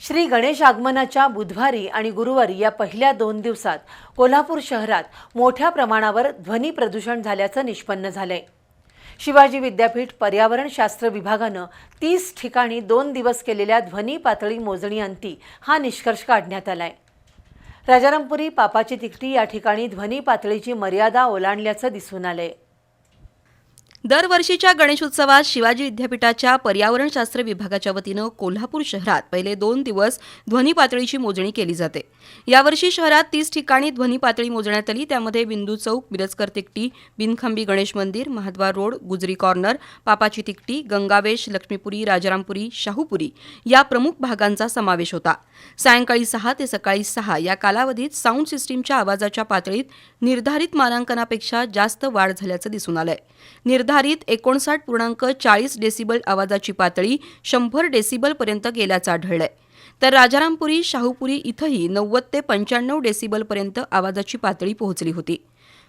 श्री गणेश आगमनाच्या बुधवारी आणि गुरुवारी या पहिल्या दोन दिवसात कोल्हापूर शहरात मोठ्या प्रमाणावर ध्वनी प्रदूषण झाल्याचं निष्पन्न झालंय. शिवाजी विद्यापीठ पर्यावरणशास्त्र विभागानं तीस ठिकाणी दोन दिवस केलेल्या ध्वनी पातळी मोजणी अंती हा निष्कर्ष काढण्यात आलाय. राजारामपुरी पापाची तिकटी या ठिकाणी ध्वनी पातळीची मर्यादा ओलांडल्याचं दिसून आलंय. दरवर्षीच्या गणेशोत्सवात शिवाजी विद्यापीठाच्या पर्यावरणशास्त्र विभागाच्या वतीनं कोल्हापूर शहरात पहिले दोन दिवस ध्वनी पातळीची मोजणी केली जाते. यावर्षी शहरात तीस ठिकाणी ध्वनी पातळी मोजण्यात आली. त्यामध्ये बिंदू चौक बिरजकर तिकटी बिनखंबी गणेश मंदिर महाद्वार रोड गुजरी कॉर्नर पापाची तिकटी गंगावेश लक्ष्मीपुरी राजारामपुरी शाहूपुरी या प्रमुख भागांचा समावेश होता. सायंकाळी सहा ते सकाळी सहा या कालावधीत साऊंड सिस्टीमच्या आवाजाच्या पातळीत निर्धारित मानांकनापेक्षा जास्त वाढ झाल्याचं दिसून आलंय. निर्धारित एकोणसाठ पूर्णांक चाळीस डेसिबल आवाजाची पातळी शंभर डेसिबलपर्यंत गेल्याचं आढळलंय. तर राजारामपुरी शाहूपुरी इथंही नव्वद ते पंच्याण्णव डेसिबलपर्यंत आवाजाची पातळी पोहोचली होती.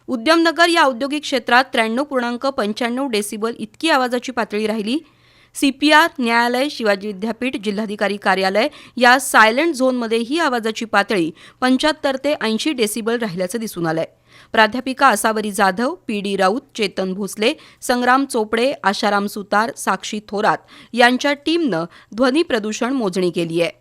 उद्यमनगर या औद्योगिक क्षेत्रात त्र्याण्णव पूर्णांक पंच्याण्णव डेसिबल इतकी आवाजाची पातळी राहिली सीपीआर न्यायालय शिवाजी विद्यापीठ जिल्हाधिकारी कार्यालय या सायलेंट झोनमध्ये ही आवाजाची पातळी पंच्याहत्तर ते ऐंशी डेसिबल राहिल्याचं दिसून आलंय. प्राध्यापिका असावरी जाधव पी डी राऊत चेतन भोसले संग्राम चोपडे आशाराम सुतार साक्षी थोरात यांच्या टीमनं ध्वनी प्रदूषण मोजणी केली आहे